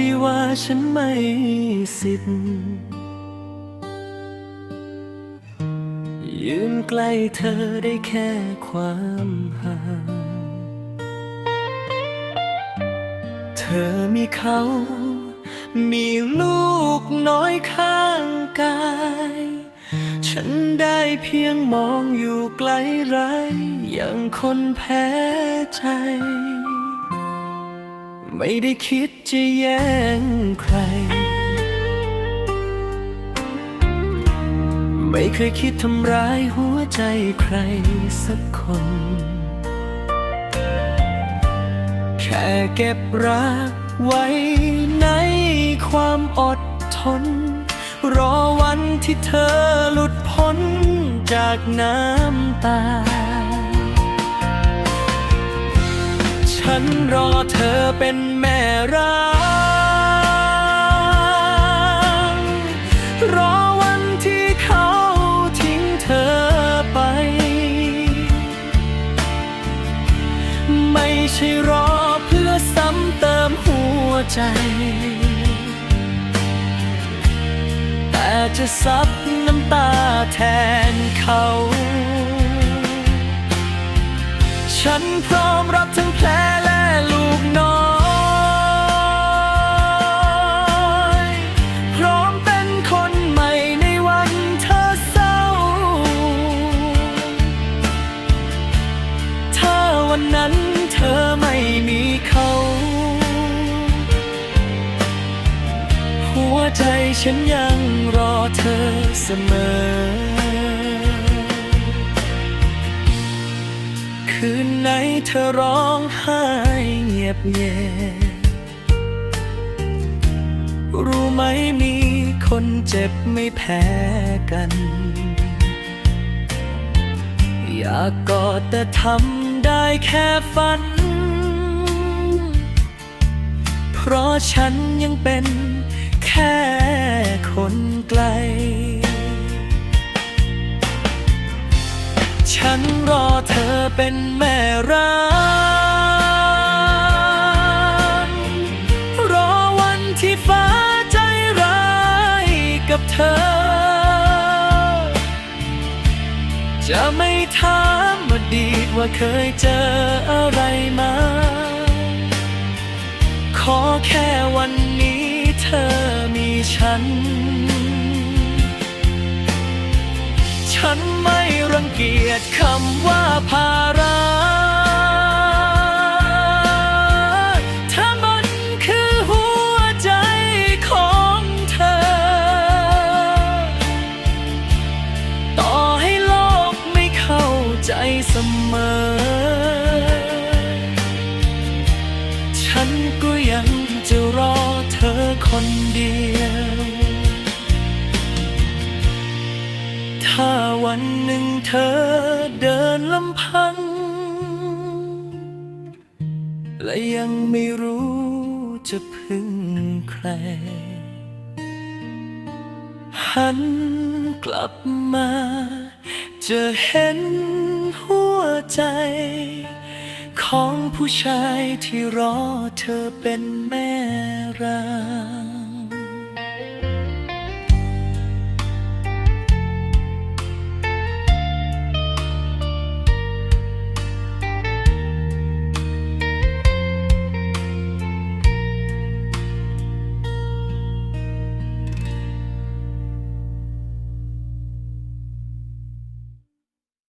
ดีว่าฉันไม่สิทธิ์ยืนใกล้เธอได้แค่ความห่างเธอมีเขา มีลูกน้อยข้างกาย ฉันได้เพียงมองอยู่ไกลไรอย่างคนแพ้ใจ ไม่ได้คิดจะแย่งใคร ไม่เคยคิดทำร้ายหัวใจใครสักคน แค่เก็บรักไว้ในความอดทน รอวันที่เธอหลุดพ้นจากน้ำตา นรอเธอเป็นแม่ร้างรอวันที่เขาทิ้งเธอไป ไม่ใช่รอเพื่อซ้ำเติมหัวใจ แต่จะซับน้ำตาแทนเขา ฉันพร้อมรับทั้งแนั้นเธอไม่มีเขา หัวใจฉันยังรอเธอเสมอ คืนไหนเธอร้องไห้เงียบเย็นรู้ไหมมีคนเจ็บไม่แพ้กัน อยากกอดแต่ทำ ได้แค่ฝัน เพราะฉันยังเป็นแค่คนไกล ฉันรอเธอเป็นแม่ร้างรอวันที่ฟ้าใจร้ายกับเธอ จะไม่ถามอดีตว่าเคยเจออะไรมา ขอแค่วันนี้เธอมีฉัน ฉันไม่รังเกียจคำว่า เสมอ ฉันก็ยังจะรอเธอคนเดียว ถ้าวันหนึ่งเธอเดินลำพัง และยังไม่รู้จะพึ่งใคร หันกลับมาจะเห็น หัวใจ ของผู้ชายที่รอเธอเป็นแม่ร้า